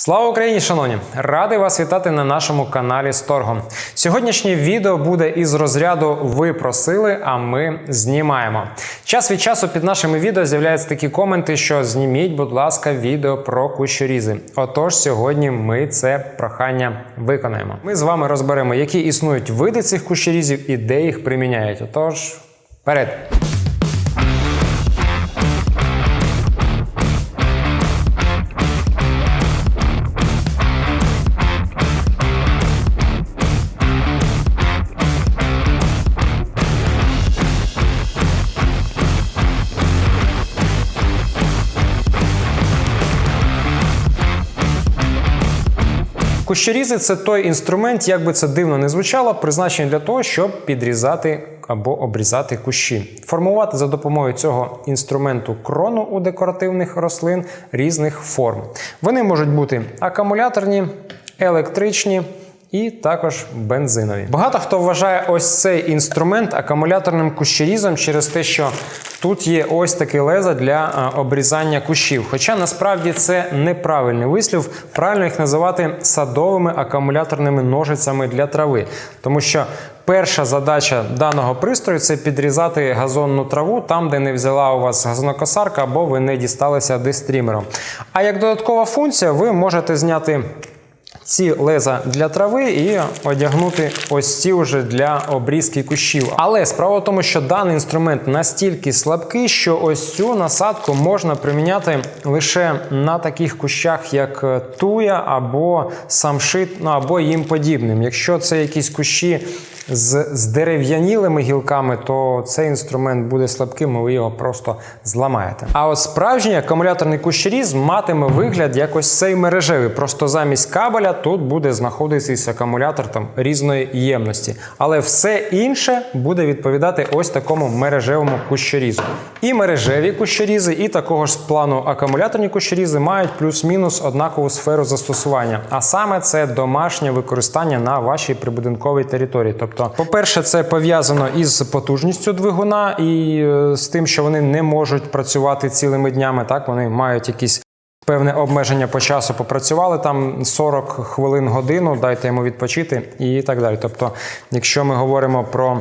Слава Україні, шановні! Радий вас вітати на нашому каналі Сторгом. Сьогоднішнє відео буде із розряду Ви просили, а ми знімаємо. Час від часу під нашими відео з'являються такі коменти, що зніміть, будь ласка, відео про кущорізи. Отож, сьогодні ми це прохання виконаємо. Ми з вами розберемо, які існують види цих кущорізів і де їх приміняють. Отож, вперед! Кущорізи це той інструмент, як би це дивно не звучало, призначений для того, щоб підрізати або обрізати кущі. Формувати за допомогою цього інструменту крону у декоративних рослин різних форм. Вони можуть бути акумуляторні, електричні. І також бензинові. Багато хто вважає ось цей інструмент акумуляторним кущерізом через те, що тут є ось таке лезо для обрізання кущів. Хоча насправді це неправильний вислів. Правильно їх називати садовими акумуляторними ножицями для трави, тому що перша задача даного пристрою це підрізати газонну траву там, де не взяла у вас газонокосарка або ви не дісталися дистрімером. А як додаткова функція, ви можете зняти ці леза для трави і одягнути ось ці вже для обрізки кущів. Але справа в тому, що даний інструмент настільки слабкий, що ось цю насадку можна приміняти лише на таких кущах, як е, туя або самшит, ну або їм подібним. Якщо це якісь кущі з здерев'янілими гілками, то цей інструмент буде слабким, і ви його просто зламаєте. А от справжній акумуляторний кущеріз матиме вигляд як ось цей мережевий. Просто замість кабеля тут буде знаходитися акумулятор там різної ємності. Але все інше буде відповідати ось такому мережевому кущерізу. І мережеві кущерізи, і такого ж плану акумуляторні кущерізи мають плюс-мінус однакову сферу застосування. А саме це домашнє використання на вашій прибудинковій території. Тобто, по-перше, це пов'язано із потужністю двигуна і е, з тим, що вони не можуть працювати цілими днями. Так, вони мають якісь. Певне обмеження по часу попрацювали там 40 хвилин годину, дайте йому відпочити і так далі. Тобто, якщо ми говоримо про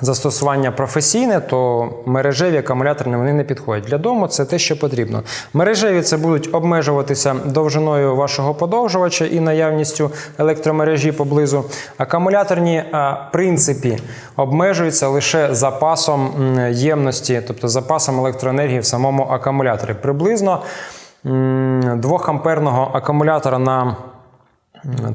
застосування професійне, то мережеві акумуляторні вони не підходять. Для дому це те, що потрібно. Мережеві це будуть обмежуватися довжиною вашого подовжувача і наявністю електромережі поблизу. Акумуляторні, в принципі, обмежуються лише запасом ємності, тобто запасом електроенергії в самому акумуляторі. Приблизно 2-амперного акумулятора на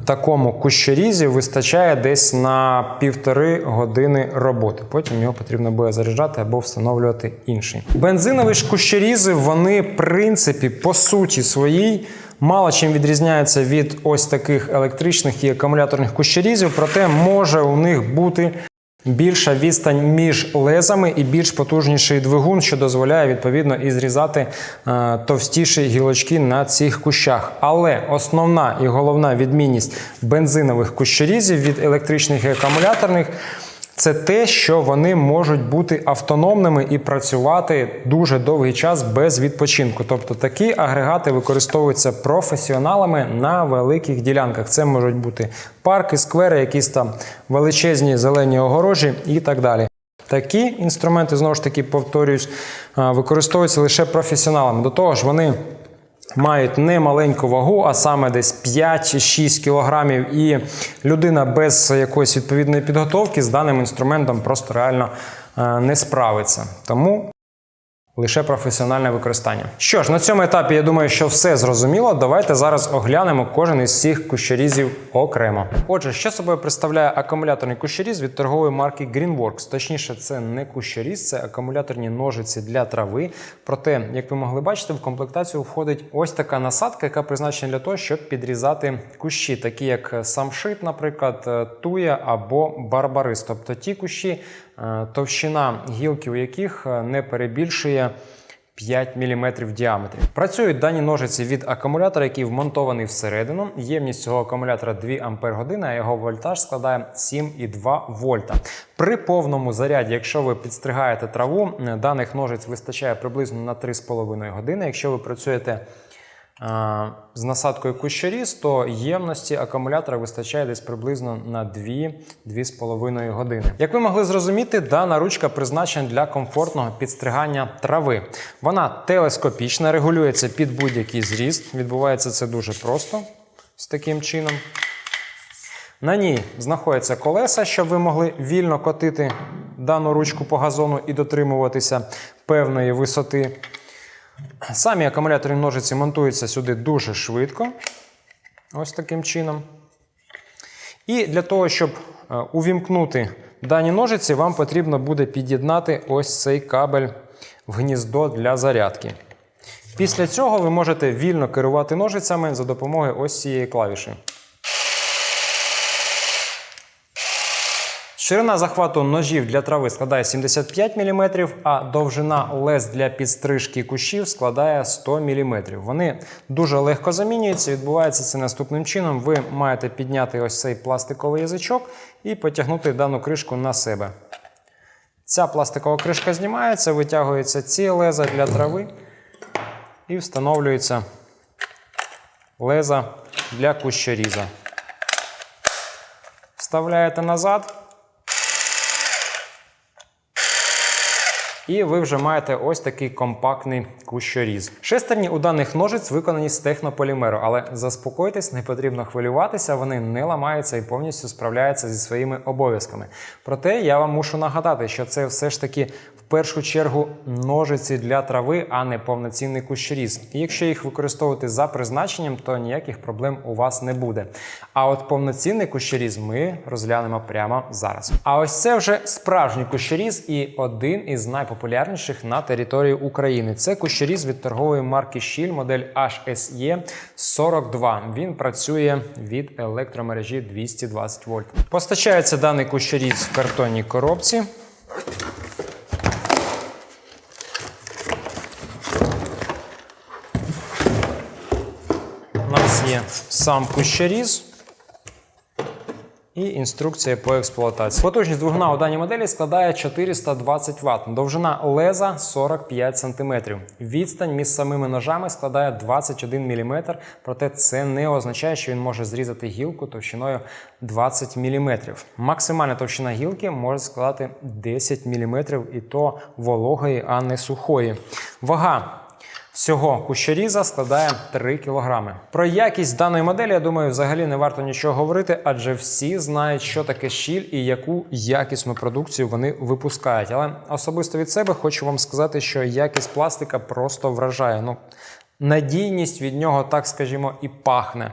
такому кущорізі вистачає десь на півтори години роботи. Потім його потрібно буде заряджати або встановлювати інший. Бензинові ж кущорізи, вони, в принципі, по суті своїй. Мало чим відрізняються від ось таких електричних і акумуляторних кущерізів, проте може у них бути більша відстань між лезами і більш потужніший двигун, що дозволяє відповідно і зрізати е, товстіші гілочки на цих кущах. Але основна і головна відмінність бензинових кущерізів від електричних і акумуляторних. Це те, що вони можуть бути автономними і працювати дуже довгий час без відпочинку. Тобто такі агрегати використовуються професіоналами на великих ділянках. Це можуть бути парки, сквери, якісь там величезні зелені огорожі і так далі. Такі інструменти, знову ж таки, повторюсь, використовуються лише професіоналами. До того ж, вони мають немаленьку вагу, а саме десь 5-6 кілограмів, і людина без якоїсь відповідної підготовки з даним інструментом просто реально е, не справиться. Тому лише професіональне використання. Що ж, на цьому етапі я думаю, що все зрозуміло. Давайте зараз оглянемо кожен із цих кущерізів окремо. Отже, що собою представляє акумуляторний кущеріз від торгової марки Greenworks? Точніше, це не кущеріз, це акумуляторні ножиці для трави. Проте, як ви могли бачити, в комплектацію входить ось така насадка, яка призначена для того, щоб підрізати кущі, такі як самшит, наприклад, туя або барбарис. Тобто ті кущі, товщина гілки, у яких е, не перебільшує 5 мм в діаметрі. Працюють дані ножиці від акумулятора, який вмонтований всередину. Ємність цього акумулятора 2 Ампер години, а його вольтаж складає 7,2 вольта. При повному заряді, якщо ви підстригаєте траву, даних ножиць вистачає приблизно на 3,5 години. Якщо ви працюєте з насадкою кущеріз, то ємності акумулятора вистачає десь приблизно на 2-2,5 години. Як ви могли зрозуміти, дана ручка призначена для комфортного підстригання трави. Вона телескопічна, регулюється під будь-який зріст. Відбувається це дуже просто з таким чином. На ній знаходяться колеса, щоб ви могли вільно котити дану ручку по газону і дотримуватися певної висоти. Самі акумуляторні ножиці монтуються сюди дуже швидко. Ось таким чином. І для того, щоб е, увімкнути дані ножиці, вам потрібно буде під'єднати ось цей кабель в гніздо для зарядки. Після цього ви можете вільно керувати ножицями за допомогою ось цієї клавіші. Ширина захвату ножів для трави складає 75 мм, а довжина лез для підстрижки кущів складає 100 мм. Вони дуже легко замінюються. Відбувається це наступним чином. Ви маєте підняти ось цей пластиковий язичок і потягнути дану кришку на себе. Ця пластикова кришка знімається, витягуються ці леза для трави і встановлюється леза для кущоріза. Вставляєте назад. І ви вже маєте ось такий компактний кущоріз. Шестерні у даних ножиць виконані з технополімеру, але заспокойтесь, не потрібно хвилюватися, вони не ламаються і повністю справляються зі своїми обов'язками. Проте я вам мушу нагадати, що це все ж таки в першу чергу ножиці для трави, а не повноцінний кущоріз. І якщо їх використовувати за призначенням, то ніяких проблем у вас не буде. А от повноцінний кущоріз ми розглянемо прямо зараз. А ось це вже справжній кущоріз і один із найпопулярніших на території України. Це кущоріз від торгової марки Щіль, модель HSE 42. Він працює від електромережі 220 вольт. Постачається даний кущоріз в картонній коробці. У нас є сам кущоріз і інструкція по експлуатації. Потужність двигуна у даній моделі складає 420 Вт, довжина леза 45 см. Відстань між самими ножами складає 21 мм, проте це не означає, що він може зрізати гілку товщиною 20 мм. Максимальна товщина гілки може складати 10 мм, і то вологої, а не сухої. Вага Всього кущеріза складає 3 кг. Про якість даної моделі, я думаю, взагалі не варто нічого говорити, адже всі знають, що таке щіль і яку якісну продукцію вони випускають. Але особисто від себе хочу вам сказати, що якість пластика просто вражає. Ну, надійність від нього, так скажімо, і пахне.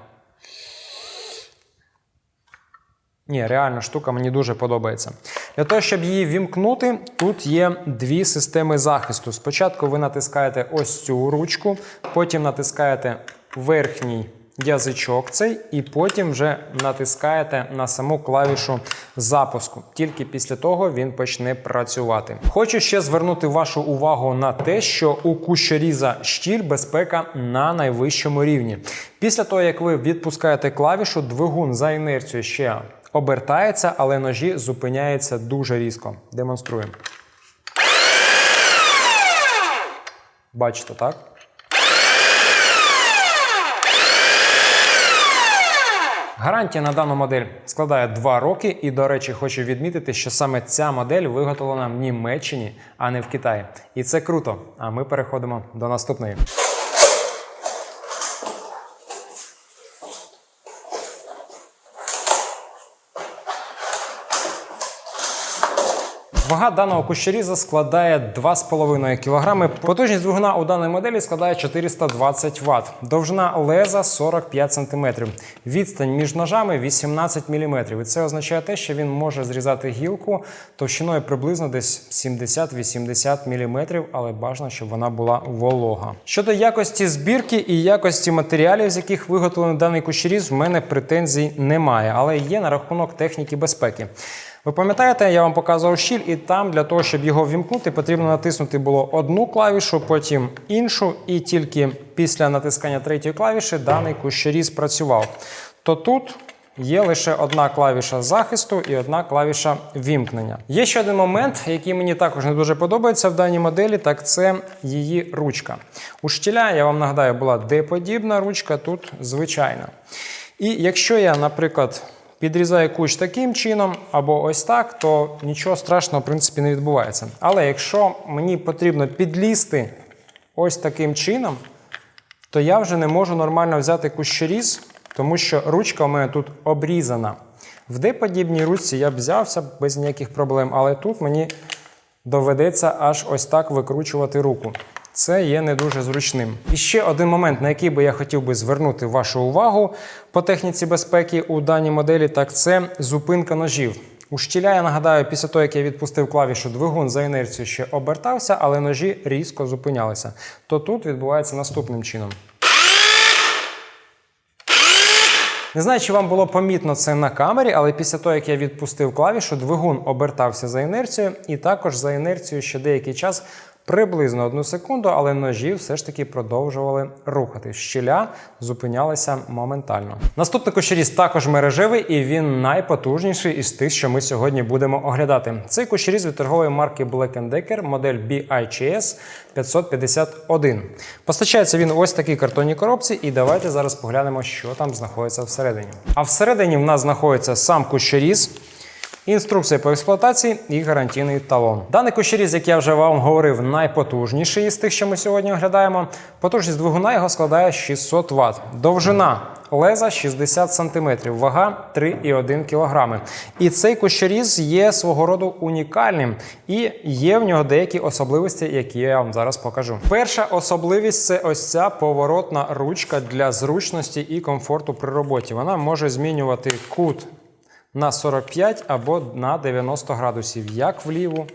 Ні, реально штука мені дуже подобається. Для того, щоб її вімкнути, тут є дві системи захисту. Спочатку ви натискаєте ось цю ручку, потім натискаєте верхній язичок цей, і потім вже натискаєте на саму клавішу запуску. Тільки після того він почне працювати. Хочу ще звернути вашу увагу на те, що у кущоріза щіль безпека на найвищому рівні. Після того, як ви відпускаєте клавішу, двигун за інерцією ще обертається, але ножі зупиняються дуже різко. Демонструємо. Бачите, так? Гарантія на дану модель складає 2 роки, і, до речі, хочу відмітити, що саме ця модель виготовлена в Німеччині, а не в Китаї. І це круто. А ми переходимо до наступної. Вага даного кущеріза складає 2,5 кг. Потужність двигуна у даної моделі складає 420 Вт. Довжина леза 45 см. Відстань між ножами 18 мм. І це означає те, що він може зрізати гілку товщиною приблизно десь 70-80 мм, але бажано, щоб вона була волога. Щодо якості збірки і якості матеріалів, з яких виготовлений даний кущеріз, в мене претензій немає, але є на рахунок техніки безпеки. Ви пам'ятаєте, я вам показував щіль, і там для того, щоб його вімкнути, потрібно натиснути було одну клавішу, потім іншу, і тільки після натискання третьої клавіші даний кущеріз працював. То тут Є лише одна клавіша захисту і одна клавіша вімкнення. Є ще один момент, який мені також не дуже подобається в даній моделі, так це її ручка. У штіля, я вам нагадаю, була D-подібна ручка, тут звичайна. І якщо я, наприклад, підрізаю кущ таким чином або ось так, то нічого страшного, в принципі, не відбувається. Але якщо мені потрібно підлізти ось таким чином, то я вже не можу нормально взяти кущоріз, тому що ручка у мене тут обрізана. В D-подібній ручці я б взявся без ніяких проблем, але тут мені доведеться аж ось так викручувати руку. Це є не дуже зручним. І ще один момент, на який би я хотів би звернути вашу увагу по техніці безпеки у даній моделі, так це зупинка ножів. У штіля, я нагадаю, після того, як я відпустив клавішу, двигун за інерцією ще обертався, але ножі різко зупинялися. То тут відбувається наступним чином. Не знаю, чи вам було помітно це на камері, але після того, як я відпустив клавішу, двигун обертався за інерцією, і також за інерцією ще деякий час, приблизно одну секунду, але ножі все ж таки продовжували рухати. Щіля зупинялися моментально. Наступний кущеріз також мережевий, і він найпотужніший із тих, що ми сьогодні будемо оглядати. Цей кущеріз від торгової марки Black Decker, модель BICS 551. Постачається він ось такій картонній коробці, і давайте зараз поглянемо, що там знаходиться всередині. А всередині в нас знаходиться сам кущеріз. Інструкція по експлуатації і гарантійний талон. Даний кущеріз, як я вже вам говорив, найпотужніший із тих, що ми сьогодні оглядаємо. Потужність двигуна його складає 600 Вт. Довжина леза 60 см, вага 3,1 кг. І цей кущеріз є свого роду унікальним і є в нього деякі особливості, які я вам зараз покажу. Перша особливість це ось ця поворотна ручка для зручності і комфорту при роботі. Вона може змінювати кут на 45 або на 90 градусів, як вліву,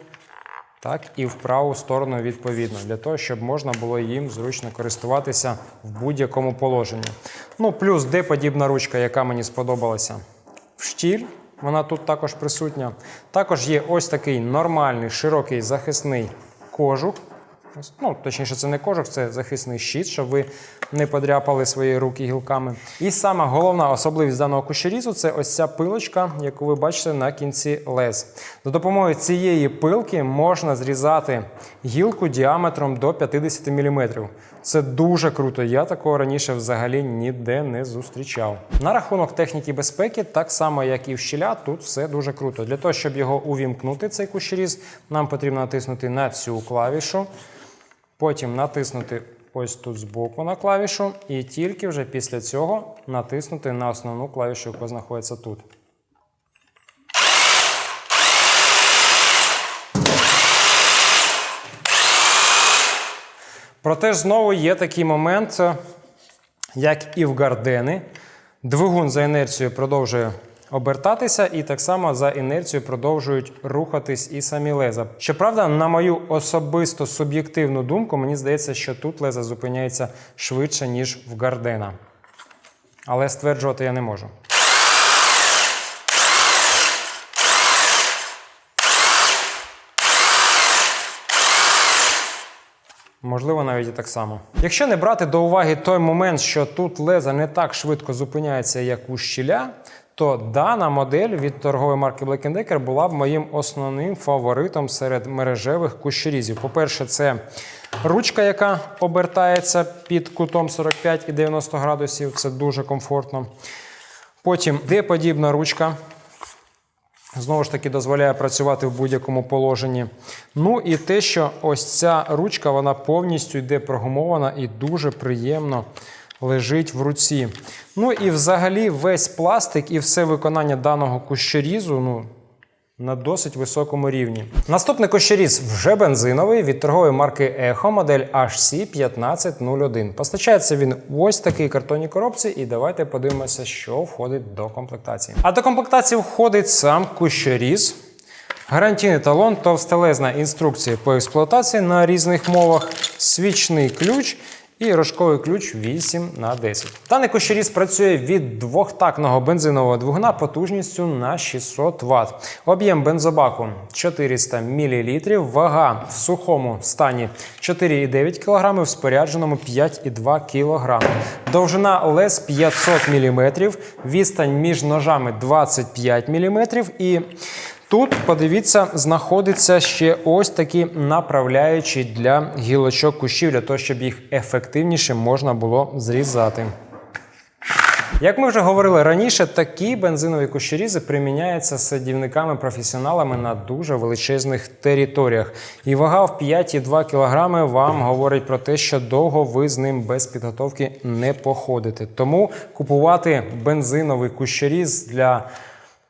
так і в праву сторону відповідно, для того, щоб можна було їм зручно користуватися в будь-якому положенні. Ну, плюс D-подібна ручка, яка мені сподобалася в штіль. Вона тут також присутня. Також є ось такий нормальний широкий захисний кожух. Ну, точніше, це не кожух, це захисний щит, щоб ви не подряпали свої руки гілками. І сама головна особливість даного кущерізу це ось ця пилочка, яку ви бачите на кінці лез. За допомогою цієї пилки можна зрізати гілку діаметром до 50 мм. Це дуже круто. Я такого раніше взагалі ніде не зустрічав. На рахунок техніки безпеки, так само як і в щіля, тут все дуже круто. Для того, щоб його увімкнути, цей кущеріз, нам потрібно натиснути на цю клавішу. Потім натиснути ось тут збоку на клавішу, і тільки вже після цього натиснути на основну клавішу, яка знаходиться тут. Проте ж знову є такий момент, як і в гардени. Двигун за інерцією продовжує обертатися, і так само за інерцією продовжують рухатись і самі леза. Щоправда, на мою особисто суб'єктивну думку, мені здається, що тут леза зупиняється швидше, ніж в гардена. Але стверджувати я не можу. Можливо, навіть і так само. Якщо не брати до уваги той момент, що тут леза не так швидко зупиняється, як у щіля, то дана модель від торгової марки Black Decker була б моїм основним фаворитом серед мережевих кущерізів. По-перше, це ручка, яка обертається під кутом 45 і 90 градусів. Це дуже комфортно. Потім D-подібна ручка. Знову ж таки, дозволяє працювати в будь-якому положенні. Ну і те, що ось ця ручка вона повністю йде прогумована і дуже приємно лежить в руці. Ну і взагалі весь пластик і все виконання даного кущерізу ну, на досить високому рівні. Наступний кущеріз вже бензиновий від торгової марки Echo, модель HC1501. Постачається він в ось такій картонній коробці, і давайте подивимося, що входить до комплектації. А до комплектації входить сам кущеріз. Гарантійний талон, товстелезна інструкція по експлуатації на різних мовах, свічний ключ І рожковий ключ 8 на 10. Даний кущеріз працює від двохтактного бензинового двигуна потужністю на 600 Вт. Об'єм бензобаку 400 мл, вага в сухому стані 4,9 кг, в спорядженому 5,2 кг. Довжина лез 500 мм, відстань між ножами 25 мм і Тут, подивіться, знаходиться ще ось такі направляючі для гілочок кущів, для того, щоб їх ефективніше можна було зрізати. Як ми вже говорили раніше, такі бензинові кущерізи приміняються садівниками професіоналами на дуже величезних територіях. І вага в 5,2 кг вам говорить про те, що довго ви з ним без підготовки не походите. Тому купувати бензиновий кущеріз для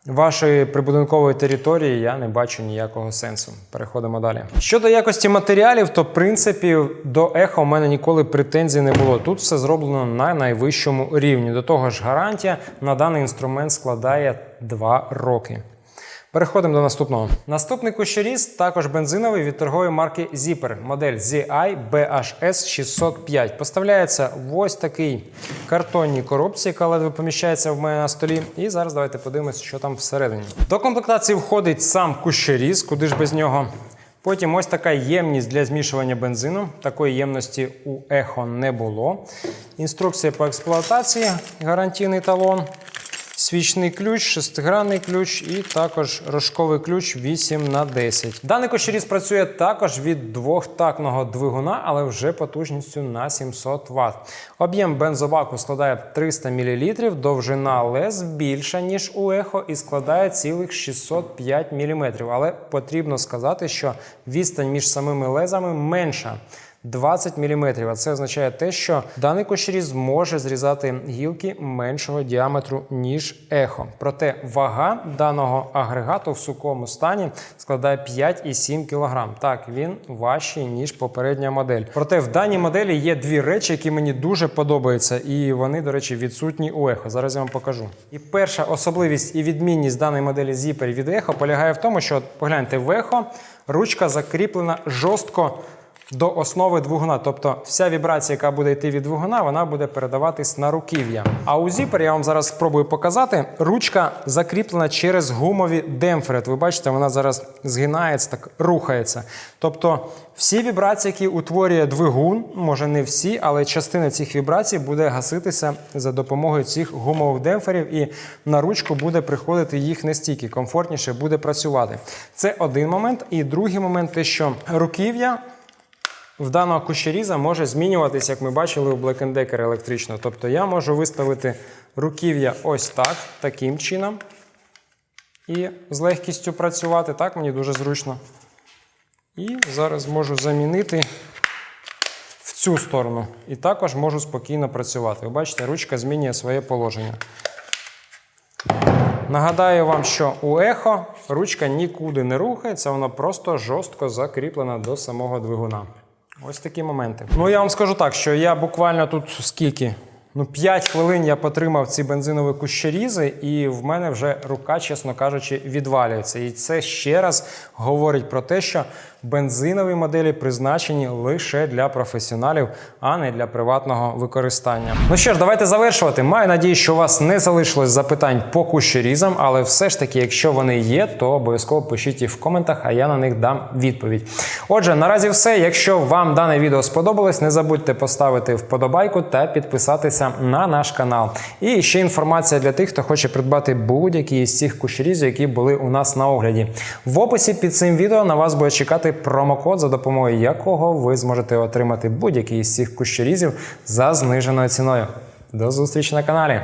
Вашої прибудинкової території я не бачу ніякого сенсу. Переходимо далі. Щодо якості матеріалів, то в принципі до ехо в мене ніколи претензій не було. Тут все зроблено на найвищому рівні. До того ж, гарантія на даний інструмент складає 2 роки. Переходимо до наступного. Наступний кущеріз також бензиновий від торгової марки Zipper, модель ZI BHS 605. Поставляється в ось такій картонній коробці, яка ледве поміщається в мене на столі. І зараз давайте подивимося, що там всередині. До комплектації входить сам кущеріз, куди ж без нього. Потім ось така ємність для змішування бензину. Такої ємності у ехо не було. Інструкція по експлуатації, гарантійний талон. Свічний ключ, шестигранний ключ і також рожковий ключ 8 на 10. Даний кощеріз працює також від двохтактного двигуна, але вже потужністю на 700 Вт. Об'єм бензобаку складає 300 мл, довжина лез більша, ніж у ехо, і складає цілих 605 мм. Але потрібно сказати, що відстань між самими лезами менша. 20 мм. А це означає те, що даний кощеріз зможе зрізати гілки меншого діаметру, ніж ехо. Проте вага даного агрегату в сухому стані складає 5,7 кг. Так, він важчий, ніж попередня модель. Проте в даній моделі є дві речі, які мені дуже подобаються, і вони, до речі, відсутні у ехо. Зараз я вам покажу. І перша особливість і відмінність даної моделі Zipper від ехо полягає в тому, що погляньте, в ехо ручка закріплена жорстко до основи двигуна. Тобто вся вібрація, яка буде йти від двигуна, вона буде передаватись на руків'я. А у Zipper, я вам зараз спробую показати, ручка закріплена через гумові демпфери. Ви бачите, вона зараз згинається, так рухається. Тобто всі вібрації, які утворює двигун, може не всі, але частина цих вібрацій буде гаситися за допомогою цих гумових демпферів, і на ручку буде приходити їх не стільки, комфортніше буде працювати. Це один момент. І другий момент те, що руків'я в даного кущеріза може змінюватися, як ми бачили у Black Decker електрично. Тобто я можу виставити руків'я ось так, таким чином. І з легкістю працювати. Так, мені дуже зручно. І зараз можу замінити в цю сторону. І також можу спокійно працювати. Ви бачите, ручка змінює своє положення. Нагадаю вам, що у ехо ручка нікуди не рухається, вона просто жорстко закріплена до самого двигуна. Ось такі моменти. Ну я вам скажу так, що я буквально тут скільки? Ну, 5 хвилин я потримав ці бензинові кущерізи, і в мене вже рука, чесно кажучи, відвалюється. І це ще раз говорить про те, що бензинові моделі призначені лише для професіоналів, а не для приватного використання. Ну що ж, давайте завершувати. Маю надію, що у вас не залишилось запитань по кущерізам, але все ж таки, якщо вони є, то обов'язково пишіть їх в коментах, а я на них дам відповідь. Отже, наразі все. Якщо вам дане відео сподобалось, не забудьте поставити вподобайку та підписатися на наш канал. І ще інформація для тих, хто хоче придбати будь-які з цих кущерізів, які були у нас на огляді. В описі під цим відео на вас буде чекати промокод, за допомогою якого ви зможете отримати будь-який із цих кущерізів за зниженою ціною. До зустрічі на каналі!